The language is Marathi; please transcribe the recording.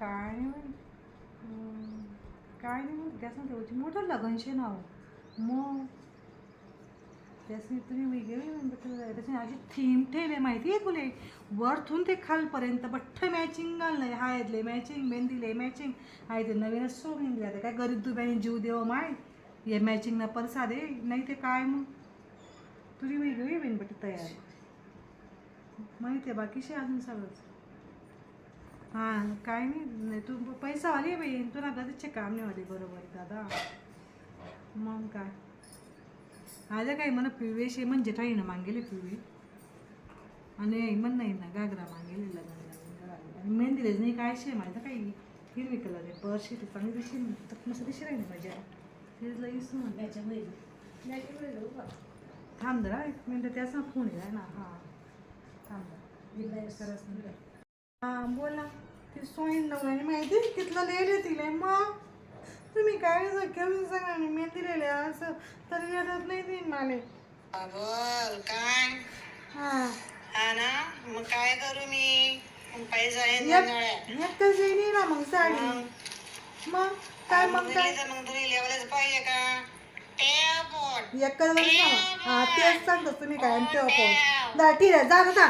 काय नाही म्हण हम्म, काय नाही म्हणत त्याच नाही होती मोठं लगन शे नाव मग त्यासनी तुम्ही वेगळे त्याची अशी थीम ठेवले माहिती आहे तुले वरतून ते खालपर्यंत बठ्ठ मॅचिंग घालणं हायतले मॅचिंग मेहंदीले मॅचिंग आहे ते नवीनच सोडून दिले आता काय गरीब दुब्याने जीव देव माय हे मॅचिंग ना परसा दे नाही ते काय मग तुझी वेगळी बेन बट तयार माहिती आहे बाकीशी अजून सगळंच हां काय नाही नाही तू पैसा आली बाई तुला गरजचे काम नाही वाले बरोबर दादा. मग काय? आलं काय म्हणा पिवेशे म्हणजे काही ना मागेले पिवे. आणि म्हण नाही ना गागरा मागेले लग्न आणि मेहंदीलेच नाही काय शे माहिती काही हिरवी कलर आहे पर्शी ती चांगली दिशी तर मस्त दिशी राहिली माझ्या तिला येस थांब जरा एक मिनटं त्याचा फोन आहे ना हां. थांब. जरा हां बोला. ती सोयीन नवऱ्याने माहिती? कितलं लिहिले तिला मग तुम्ही काय घेऊन सांगा आणि मेहंदी लिहिले असं. तरी येतात नाही तीन माले. बोल काय? हां. हा ना? मग काय करू मी? पैसा आहे एक जंजाळ्या. एक तर नाही ना मग साडी. मग? काय मग काय? मग तुला लेवलच पाहिजे का? टेपोट एक कलर हां तेच सांगतो तुम्ही काय आणि तेव्हा जा ठीक आहे जा जा.